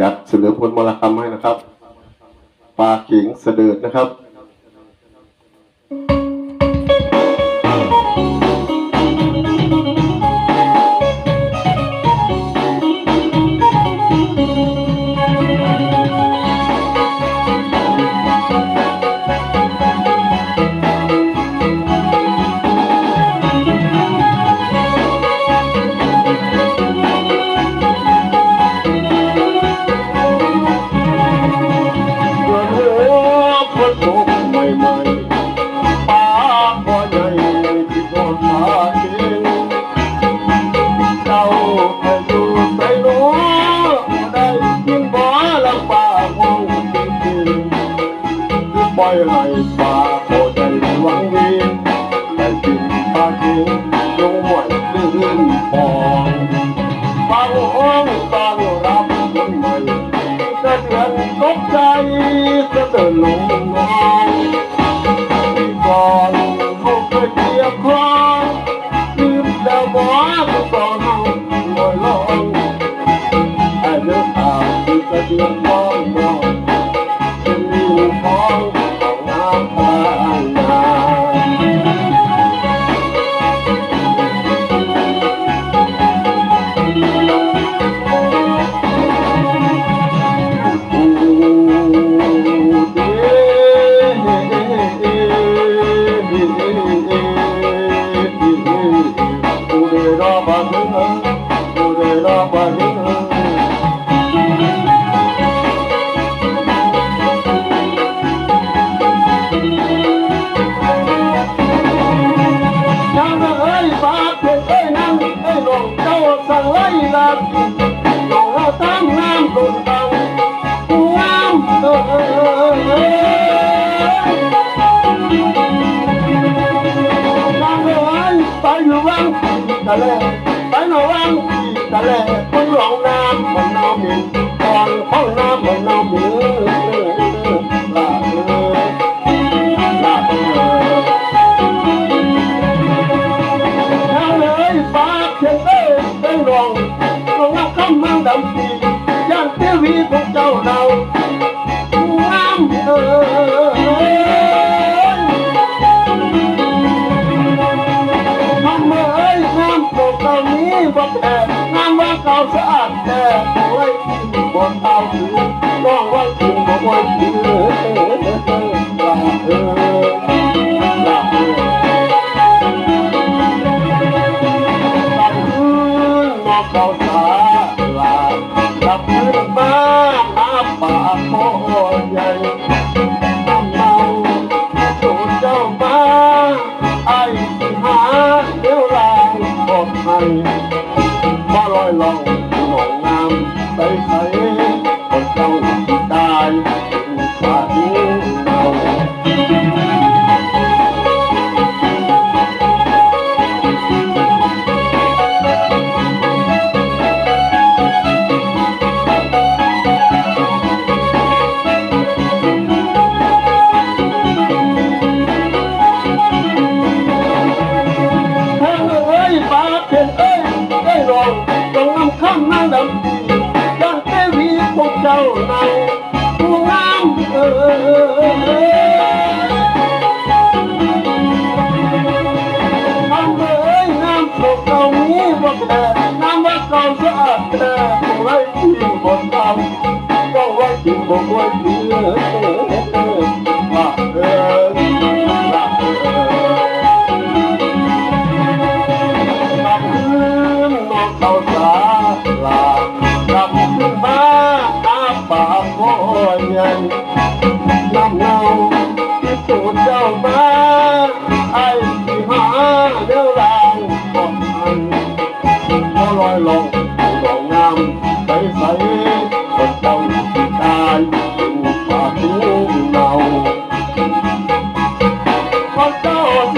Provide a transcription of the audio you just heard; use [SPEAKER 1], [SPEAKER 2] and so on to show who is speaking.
[SPEAKER 1] จากเสนอผลมรคำให้นะครับปลาขิงเสดิร์ดนะครับ
[SPEAKER 2] ล่อยให้ป้าพอใหญ่หวังดีแต่กินปลาเองลงหวยลื่นพองฟังห้องตอนรับคนใหม่สะเทือนตกใจสะเตือนลงนอนที่ก่อนเขาเคยเกียบครองลืมแล้วบอกตอนลอยลองไอ้เนื้อข่าวที่สะเทือนมอง ลไปนวังที่ทะเลคุณหลงน้ำมันน้ำมินตอนห้องน้ำมันน้ำมือลาเลือลาเลือทางเลยปากเขียนเต้นเป็นองรองรับคำมังดำปีย่านเทวีพวกเจ้าเรา ว่าเก่าสะอาดแต่ไว้ที่บนเตาถือน้องไว้ที่บ่ไว้ถือลาเอ้ยลาเอ้ยตับพื้นนอกเขาสาลาตับพื้นมาอาป่าโคใหญ่น้ำเมาสูดเจ้ามาไอ้หาเดี๋ยวลาบอกให้ม ลองหมองน้ำใสใส ไว้ที่บ่ไว้ที่เอ้ยว่าเอ้ยว่าเอ้ยกับพื้นนกเขาสาลากับขึ้นมาอาปากโอยใหญ่น้ำเงาที่ตูดเจ้ามาไอ้ที่หาเดี๋ยวรางก่อนอันพอลอยลงลงน้ำใสใส